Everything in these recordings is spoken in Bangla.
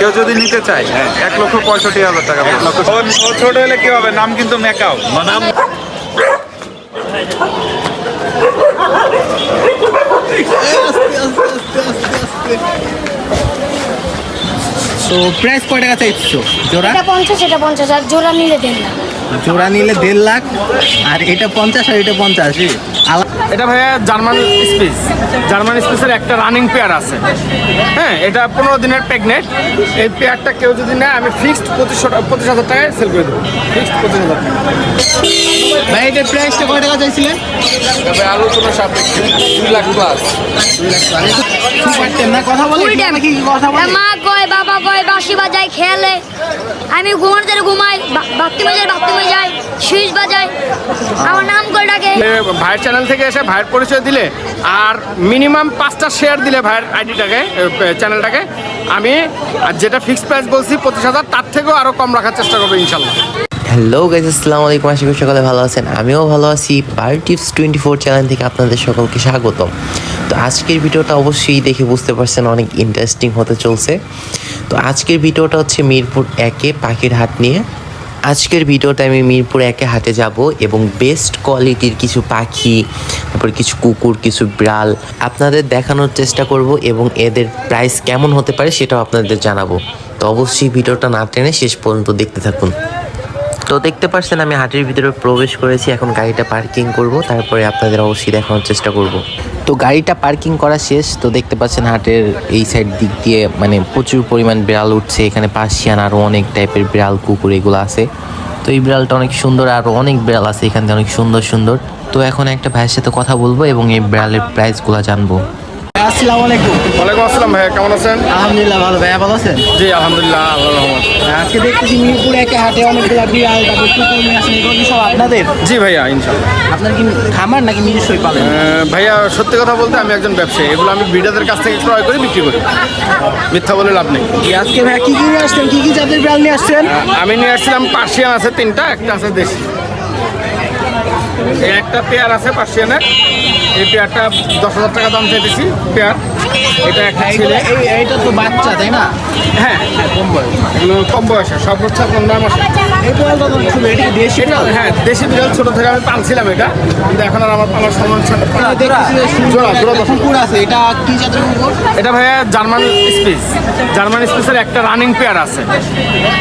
কেউ যদি নিতে চায় এক লক্ষ পঁয়ষট্টি হাজার টাকা ছোট হলে কি হবে? নাম কিন্তু মেকাও নাম তো প্রাইস কয় টাকা চাইছো? জোড়া? এটা পঞ্চাশ এটা পঞ্চাশ আর জোড়া নিলে জোড়া নিলে দেড় লাখ আর এটা পঞ্চাশ আর এটা পঞ্চাশ আলা- এটা ভাইয়া জার্মান স্পিস জার্মান স্পিসের একটা রানিং পেয়ার আছে। হ্যাঁ এটা পনেরো দিনের প্রেগনেন্ট এই পেয়ারটা কেউ যদি নেয় আমি ফিক্সড পঁচিশশো পঁচিশ হাজার টাকায় সেল করে দেবো। ফিক্সড পঁচিশ হাজার টাকা। ভাই এটার প্রাইসটা কয় টাকা চাইছিলেন? তবে আলোচনা সাপেক্ষে। দুই লাখ প্লাস সুপার টেন না? কথা বলে মা কয় বাবা কয় বাঁশি বাজায় খেলে। আমি জন্য ঘুমাই বাত্তি বাজায় বাত্তি বাজায়। সুইচ বাজায়। আমার নাম করে ডাকে ভাইয়ের চ্যানেল থেকে এসে ভাইয়ের পরিচয় দিলে আর মিনিমাম পাঁচটা শেয়ার দিলে ভাইয়ের আইডিটাকে চ্যানেলটাকে আমি আর যেটা ফিক্সড প্রাইস বলছি পঁচিশ হাজার তার থেকেও আরও কম রাখার চেষ্টা করব ইনশাল্লাহ। হ্যালো গাইজ আসসালামু আলাইকুম। আশা করি সকলে ভালো আছেন। আমিও ভালো আছি। পার টিপস টোয়েন্টি ফোর চ্যানেল থেকে আপনাদের সকলকে স্বাগতম। তো আজকের ভিডিওটা অবশ্যই দেখে বুঝতে পারছেন অনেক ইন্টারেস্টিং হতে চলছে। তো আজকের ভিডিওটা হচ্ছে মিরপুর একে পাখির হাট নিয়ে। আজকের ভিডিওটা আমি মিরপুর একে হাতে যাব এবং বেস্ট কোয়ালিটির কিছু পাখি, তারপর কিছু কুকুর, কিছু বিড়াল আপনাদের দেখানোর চেষ্টা করব এবং এদের প্রাইস কেমন হতে পারে সেটাও আপনাদের জানাব। তো অবশ্যই ভিডিওটা না টেনে শেষ পর্যন্ত দেখতে থাকুন। তো দেখতে পাচ্ছেন আমি হাটের ভিতরে প্রবেশ করেছি। এখন গাড়িটা পার্কিং করব, তারপরে আপনাদের অবশ্যই দেখানোর চেষ্টা করব। তো গাড়িটা পার্কিং করা শেষ, তো দেখতে পাচ্ছেন হাটের এই সাইড দিক দিয়ে মানে প্রচুর পরিমাণ বিড়াল উঠছে। এখানে পার্সিয়ান আরও অনেক টাইপের বিড়াল, কুকুর এগুলো আছে। তো এই বিড়ালটা অনেক সুন্দর আরও অনেক বিড়াল আছে এখান অনেক সুন্দর সুন্দর। তো এখন একটা ভাইয়ের সাথে কথা বলব এবং এই বিড়ালের প্রাইসগুলো জানব। আসসালামু আলাইকুম। ওয়ালাইকুম আসসালাম ভাইয়া কেমন আছেন? আলহামদুলিল্লাহ ভালো ভাইয়া ভালো আছেন? জি আলহামদুলিল্লাহ আল্লাহ রহমত। আজকে দেখতেছি মিরপুর একে হাটে অনেকগুলো বিড়াল তারপর কুকুর নিয়ে আসেন এগুলো সব আপনাদের? জি ভাইয়া আপনার কি খামার নাকি নিজস্বই পাবেন ভাইয়া সত্যি কথা বলতে আমি একজন ব্যবসায়ী এগুলো আমি বিডাদের কাছ থেকে ক্রয় করে বিক্রি করি। মিথ্যা বলে লাভ নেই। আজকে ভাইয়া কি কি নিয়ে আসছেন? কি কি জাতের বিড়াল নিয়ে আসছেন? আমি নিয়ে আসছিলাম পার্সিয়ান আছে তিনটা একটা আছে দেশি। এই একটা পেয়ার আছে পার্সিয়ানের এই পেয়ারটা দশ হাজার টাকা দাম চাইতেছি পেয়ার। এটা একটা ছেলে। এইটা তো বাচ্চা তাই না? হ্যাঁ। কম বয়স। এগুলো কম বয়সে সর্বোচ্চ পনেরো মাসে এই বিড়ালটা তো ছিল এটা কি দেশি এটা হ্যাঁ দেশি বিড়াল ছোট থেকে আমি পালছিলাম এটা। কিন্তু এখন আর আমার পালার সময় হচ্ছে এটা ভাইয়া জার্মান স্পিস। জার্মান স্পিসের একটা রানিং পেয়ার আছে।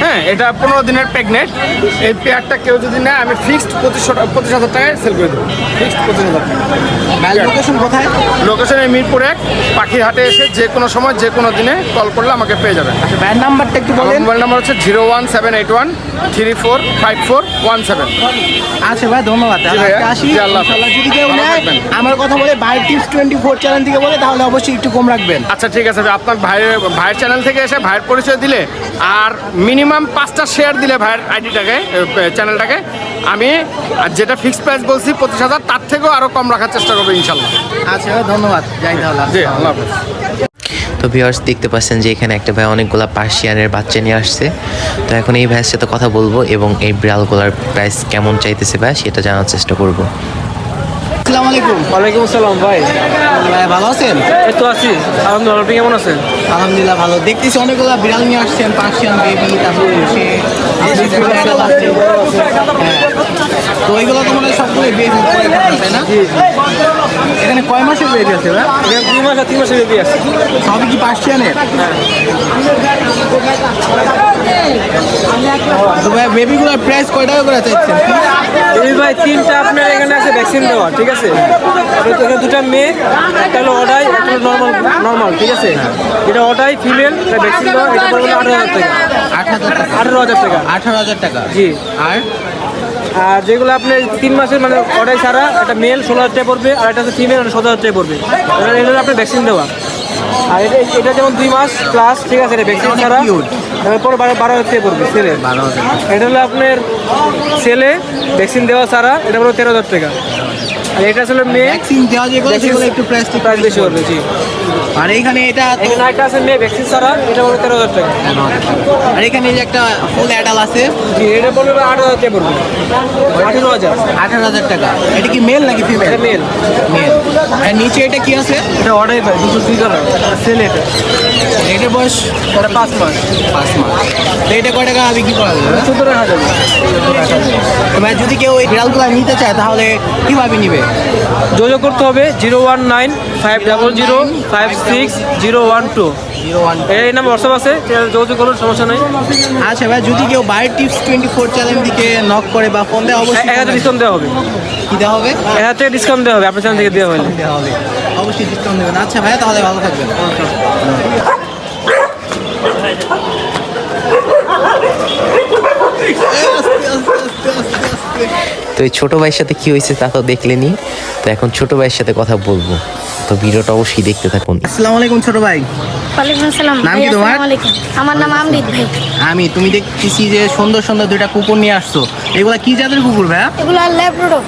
হ্যাঁ এটা পনেরো দিনের প্রেগনেন্ট। এই পেয়ারটা কেউ যদি নেয় আমি ফিক্সড পঁচিশশো পঁচিশ হাজার টাকায় সেল করে দেবো। ফিক্সড পঁচিশ হাজার টাকা ভাইয়ের লোকেশন কোথায়? লোকেশনে মিরপুর এক পাখির হাটে এসে যে কোনো সময় যে কোনো দিনে কল করলে আমাকে পেয়ে যাবেন আচ্ছা ভাইয়ের নাম্বারটা একটু বলেন। মোবাইল নাম্বার হচ্ছে zero one seven eight one three four five four one seven আচ্ছা ভাই ধন্যবাদ। আসি। যদি কেউ নেয় আমার কথা বলে by tips twenty four channel থেকে বলে তাহলে অবশ্যই একটু কম রাখবেন। আচ্ছা ঠিক আছে আপনার ভাইয়ের ভাইয়ের চ্যানেল থেকে এসে ভাইয়ের পরিচয় দিলে আর মিনিমাম পাঁচটা শেয়ার দিলে ভাইয়ের আইডিটাকে চ্যানেলটাকে আমি আর যেটা ফিক্সড প্রাইস বলছি পঁচিশ হাজার তার থেকেও আরও কম রাখার চেষ্টা করব ইনশাল্লাহ। আচ্ছা ভাই, ধন্যবাদ। যাই তাহলে জি আল্লাহ হাফেজ। তো ভিউয়ার্স দেখতে পাচ্ছেন যে এখানে একটা ভাই অনেকগুলো পার্সিয়ানের বাচ্চা নিয়ে আসছে। তো এখন এই ভাইয়ের সাথে কথা বলব এবং এই বিড়ালগুলোর প্রাইস কেমন চাইতেছে ভাই সেটা জানার চেষ্টা করব। আসসালামু আলাইকুম। ওয়ালাইকুম আসসালাম ভাই। ভাই ভালো আছেন? এই তো আছি। আলহামদুলিল্লাহ আপনি কেমন আছেন? আলহামদুলিল্লাহ ভালো। দেখতেছি অনেকগুলো বিড়াল নিয়ে আসছেন পার্সিয়ান বেবি তারপর সে দেশি বিড়াল আছে। হ্যাঁ। তো ওইগুলো তো মনে হয় সবগুলো বেবি তাই না? এখানে কয় মাসের বেবি আছে ভাই? দুই মাস আর তিন মাসের বেবি আছে। সবই কি পার্সিয়ানের তো ভাই বেবিগুলোর প্রাইস কয় টাকা করে চাইছেন? এই ভাই তিনটা আপনার এখানে আছে ভ্যাকসিন দেওয়া ঠিক আছে? দুটা মেয়ে একটা হলো অডাই একটা হলো নর্মাল নর্মাল ঠিক আছে? এটা অডাই ফিমেল এটা ভ্যাকসিন দেওয়া এটা পড়বে আঠারো হাজার টাকা। আট হাজার টাকা। আঠারো হাজার টাকা। আঠারো হাজার টাকা। জি। আর? আর যেগুলো আপনার তিন মাসের মানে কটাই ছাড়া, একটা মেল ষোলো হাজার টাকা পড়বে আর একটা হচ্ছে ফিমেল সতেরো হাজার টাকা পড়বে। এটা আপনার ভ্যাকসিন দেওয়া। আর এটা এটা যেমন দুই মাস প্লাস ঠিক আছে, এটা ভ্যাকসিন ছাড়া। এরপর বারো বারো হাজার টাকা পড়বে ছেলে। বারো হাজার এটা হলো আপনার ছেলে ভ্যাকসিন দেওয়া ছাড়া এটা হলো তেরো হাজার টাকা। আর এটা আসলে মেয়ে ভ্যাকসিন দেওয়া যেগুলো সেগুলো একটু প্রাইস প্রাইস বেশি পড়বে জি। আর এখানে এটা এখানে একটা আছে মেয়ে ভ্যাকসিন ছাড়া এটা পড়বে তেরো হাজার টাকা। আর এখানে যে একটা ফুল অ্যাডাল আছে জি এটা পড়বে আট হাজার টাকা পড়বে। আঠেরো হাজার। আঠারো হাজার টাকা। এটা কি মেল নাকি ফিমেল মেল মেল আর নিচে এটা কি আছে? এটা অর্ডার দুশো দুই কালার সেল এটা। এটা বয়স পাঁচ মাস। পাঁচ তো এটা কয় টাকা বিক্রি করা যাবে? সতেরো হাজার। যদি কেউ এই বিড়ালগুলো নিতে চায় তাহলে কীভাবে নিবে? যোগাযোগ করতে হবে zero one nine five double zero five six zero one two. এই নাম্বার হোয়াটসঅ্যাপ আছে যোগাযোগ করুন সমস্যা নেই। আচ্ছা ভাই যদি কেউ বাইরের টিপস টোয়েন্টি ফোর চ্যানেল দিকে নক করে বা ফোন দেয় অবশ্যই এক হাজার ডিসকাউন্ট দেওয়া হবে। কি দেওয়া হবে? এক হাজার টাকা ডিসকাউন্ট দেওয়া হবে আপনার চ্যানেল থেকে দেওয়া হলে দেওয়া হবে। অবশ্যই ডিসকাউন্ট দেবেন। আচ্ছা ভাইয়া তাহলে ভালো থাকবেন। তো এই ছোটো ভাইয়ের সাথে কী হয়েছে তা তো দেখলেনি তো এখন ছোটো ভাইয়ের সাথে কথা বলব। তো ভিডিওটা অবশ্যই দেখতে থাকুন। আসসালামু আলাইকুম ছোটো ভাই। ওয়ালাইকুম আসসালাম। নাম কি তোমার? আসসালামু আমার নাম আমরিত ভাই। আমি তুমি দেখতেছি যে সুন্দর সুন্দর দুইটা কুকুর নিয়ে আসছো। এগুলা কি জাতের কুকুর ভাইয়া? এগুলো ল্যাব্রাডর।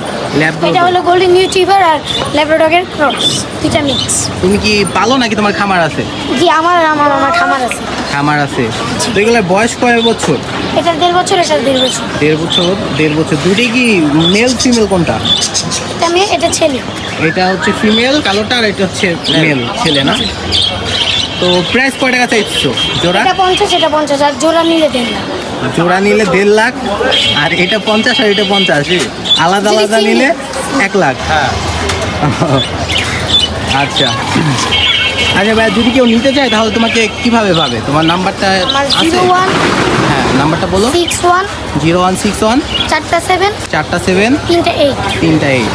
এটা হলো গোল্ডেন ইউটিউবার আর ল্যাব্রাডগের ক্রস দুইটা মিক্স তুমি কি পালো নাকি তোমার খামার আছে? জি আমার আমার আমার খামার আছে। খামার আছে। তো এগুলোর বয়স কয় বছর? এটার দেড় বছর এটার দেড় বছর। দেড় বছর দেড় বছর। দুটোই কি মেল ফিমেল কোনটা? এটা মেয়ে এটা ছেলে। এটা হচ্ছে ফিমেল কালোটা আর এটা হচ্ছে মেল ছেলে না? তো প্রাইস কয় টাকা চাইছো? জোড়া? এটা পঞ্চাশ এটা পঞ্চাশ আর জোড়া নিলে দেন না জোড়া নিলে দেড় লাখ আর এটা পঞ্চাশ আর এটা পঞ্চাশ আলাদা আলাদা নিলে এক লাখ। আচ্ছা। আচ্ছা ভাই যদি কেউ নিতে চায় তাহলে তোমাকে কীভাবে পাবে? তোমার নাম্বারটা আছে? হ্যাঁ নাম্বারটা বলো? Six one zero one six one চারটা সেভেন চারটা সেভেন তিনটা এইট তিনটা এইট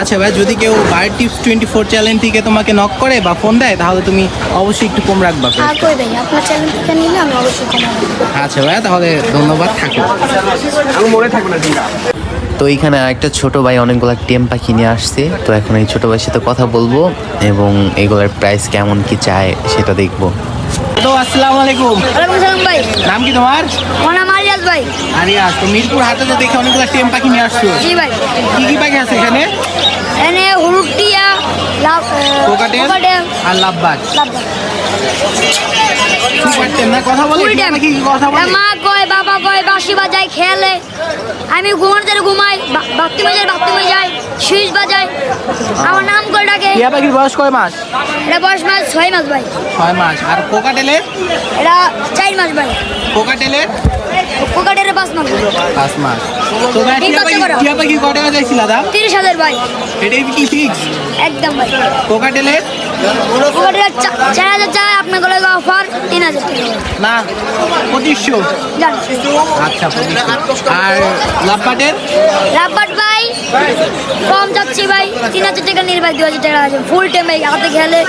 আচ্ছা ভাই যদি কেউ বায়োর টিপস টোয়েন্টি ফোর চ্যানেল থেকে তোমাকে নক করে বা ফোন দেয় তাহলে তুমি অবশ্যই একটু কম রাখবা আর কই ভাই আপনার চ্যানেল থেকে নিলে আমি অবশ্যই কমাবো আচ্ছা ভাই তাহলে ধন্যবাদ থাকো। আমি মনে থাকবে না তো এইখানে আরেকটা ছোট ভাই অনেকগুলো টেম পাখি নিয়ে আসছে। তো এখন এই ছোট ভাইয়ের সাথে কথা বলব এবং এগুলোর প্রাইস কেমন কি চায় সেটা দেখব। তো আসসালামু আলাইকুম। ভাই। নাম কি তোমার? আমার নাম আরিয়াস ভাই। আরিয়াস তো মিরপুর হাতে দেখে অনেকগুলো টেম পাখি নিয়ে আসছো। জি ভাই। কি কি পাখি আছে এখানে? এনে হুরুটিয়া লাভ কোকাটেল আর লাভবাজ। কথা বলে? টিয়া মা কয় বাবা কয় বাঁশি বাজায় খেলে। আমি ঘুমানোর ঘুমাই বা- বাথরুমে যাই বাথরুমে যাই সুইচ বাজাই আমার নাম করে ডাকে। টিয়া পাখির বয়স কয় মাস? এটা বয়স মাস ছয় মাস ভাই। ছয় মাস। আর কোকাটেলের? এটা চার মাস ভাই। কোকাটেলের? কোকাটের পাঁচ মাস পাঁচ মাস। টিয়া পাখি কয় টাকা চাইছিল দাদা? তিরিশ হাজার ভাই। এটাই কি ফিক্স একদম ভাই। কোকাটেলের চার হাজার চাই আপনার গলে অফার তিন হাজার। না পঁচিশশো। আচ্ছা আর লাভবাটের? রাব্বাট ভাই কম যাচ্ছি ভাই তিন হাজার টাকা নিয়ে দু হাজার টাকা আছে। ফুল টাইম ভাই হাতে খেলে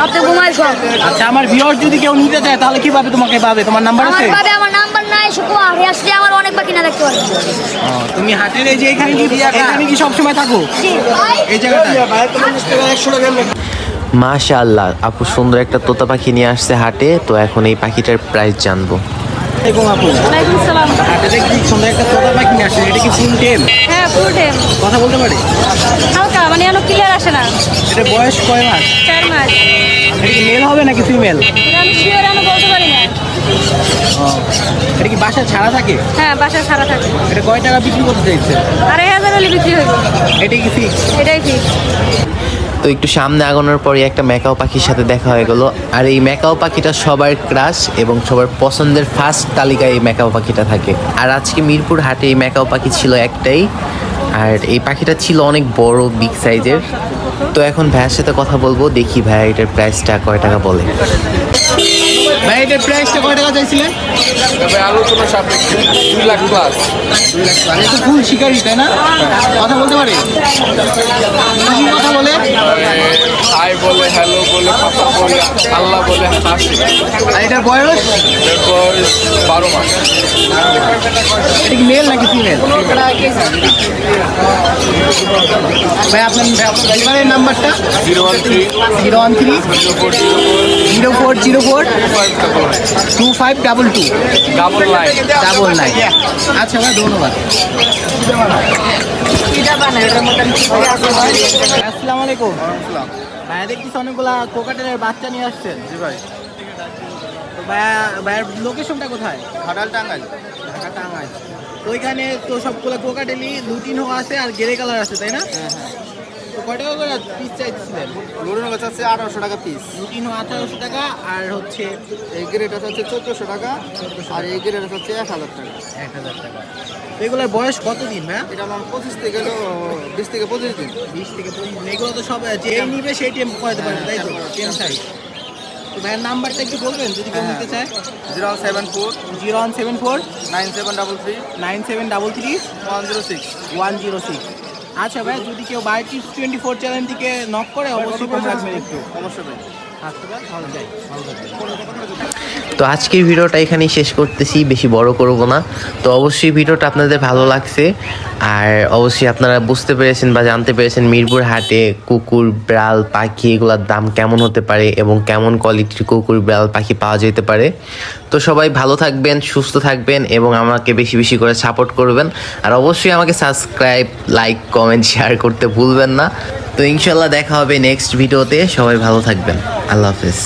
হাতে ঘুমায় সব। আচ্ছা আমার ভিউয়ার যদি কেউ নিতে চায় তাহলে কীভাবে তোমাকে পাবে? তোমার নাম্বার আমার আছে? ভাবে আমার নাম্বার নাই শুধু আরে আসলে আমার অনেক বাকি না দেখতে পারবে তুমি হাটের এই যে এখানে কি এখানে কি সবসময় থাকো এই জায়গাটা মাশা আল্লাহ আপু সুন্দর একটা তোতা পাখি নিয়ে আসছে হাটে তো এখন এই পাখিটার প্রাইস জানব। এরকম আপু ওয়ালাইকুম সালাম হাটেতে কি সুন্দর একটা তোতা পাখি নিয়ে আসছে এটা কি ফুল টেম? হ্যাঁ ফুল টাইম কথা বলতে পারে? হালকা মানে এখনও ক্লিয়ার আসে না। এটা বয়স কয় মাস? চার মাস। এটা কি মেল হবে নাকি ফিমেল এটা আমি শিওর আমি বলতে পারি না। এটা কি বাসা ছাড়া থাকে? হ্যাঁ বাসা ছাড়া থাকে। এটা কয় টাকা বিক্রি করতে চাইছে? আড়াই হাজার হলে বিক্রি হইব। এটা কি ফিক্স এটাই তো একটু সামনে আগানোর পরে একটা ম্যাকাও পাখির সাথে দেখা হয়ে গেল। আর এই ম্যাকাও পাখিটা সবার ক্রাশ এবং সবার পছন্দের ফার্স্ট তালিকায় এই ম্যাকাও পাখিটা থাকে। আর আজকে মিরপুর হাটে এই ম্যাকাও পাখি ছিল একটাই। আর এই পাখিটা ছিল অনেক বড় বিগ সাইজের তো এখন ভাইয়ের সাথে কথা বলব, দেখি ভাইয়া এটার প্রাইসটা কয় টাকা বলে। ভাই এটার প্রাইসটা কয় টাকা চাইছিলেন? তবে আলোচনা সাপেক্ষে দুই লাখ প্লাস মানে তো ফুল শিকারি তাই না? কথা বলতে পারে? কি কথা বলে? হাই বলে হ্যালো বলে কথা বলে আল্লাহ বলে হাসি। আর এটার বয়স? এরপর বারো মাস। এটা কি মেল নাকি ফিমেল ভাই আপনার ডেলিভারির নাম্বারটা? Zero one three. Zero one three. Zero four zero four. Zero four zero four. Two five double two double nine double nine আচ্ছা ভাই ধন্যবাদ। আসসালামু আলাইকুম ভাইয়া দেখতেছি অনেকগুলা কোকাটেলের বাচ্চা নিয়ে আসছেন। জি ভাই। ভাইয়া ভাইয়ার লোকেশনটা কোথায়? ঘাটাল টাঙ্গাইল ঢাকা টাঙ্গাইল তো ওইখানে তো সবগুলো কোকাটেলি লুটিনো আছে আর গ্রে কালার আছে তাই না? তো কয় টাকা করে পিস চাইছিলেন আছে আঠারোশো টাকা পিস লুটিনো আঠারোশো টাকা আর হচ্ছে এই গ্রেড হচ্ছে চোদ্দোশো টাকা আর এই গ্রেড হচ্ছে এক হাজার টাকা। এক হাজার টাকা। এগুলোর বয়স কতদিন এটা আমার পঁচিশ থেকে গেল বিশ থেকে পঁচিশ দিন। বিশ থেকে পঁচিশ দিন। এগুলো তো সব যেই নিবে সেই টেম করাতে পারবে তাই তো? টেম সাইজ তো ভাইয়ের নাম্বারটা একটু বলবেন যদি কেউ নিতে চায়। Zero seven four zero one seven four nine seven double three nine seven double three one zero six. One zero six. আচ্ছা ভাই যদি কেউ by tips twenty four channel থেকে নক করে অবশ্যই একটু? অবশ্যই ভাই আচ্ছা ভাই ভালো যাই ভালো থাকবেন। তো আজকের ভিডিওটা এখানেই শেষ করতেছি বেশি বড় করব না। তো অবশ্যই ভিডিওটা আপনাদের ভালো লাগছে। আর অবশ্যই আপনারা বুঝতে পেরেছেন বা জানতে পেরেছেন মিরপুর হাটে কুকুর বিড়াল পাখি এগুলোর দাম কেমন হতে পারে এবং কেমন কোয়ালিটির কুকুর বিড়াল পাখি পাওয়া যেতে পারে। তো সবাই ভালো থাকবেন, সুস্থ থাকবেন এবং আমাকে বেশি বেশি করে সাপোর্ট করবেন। আর অবশ্যই আমাকে সাবস্ক্রাইব লাইক কমেন্ট শেয়ার করতে ভুলবেন না। তো ইনশাল্লাহ দেখা হবে নেক্সট ভিডিওতে সবাই ভালো থাকবেন। আল্লাহ হাফেজ।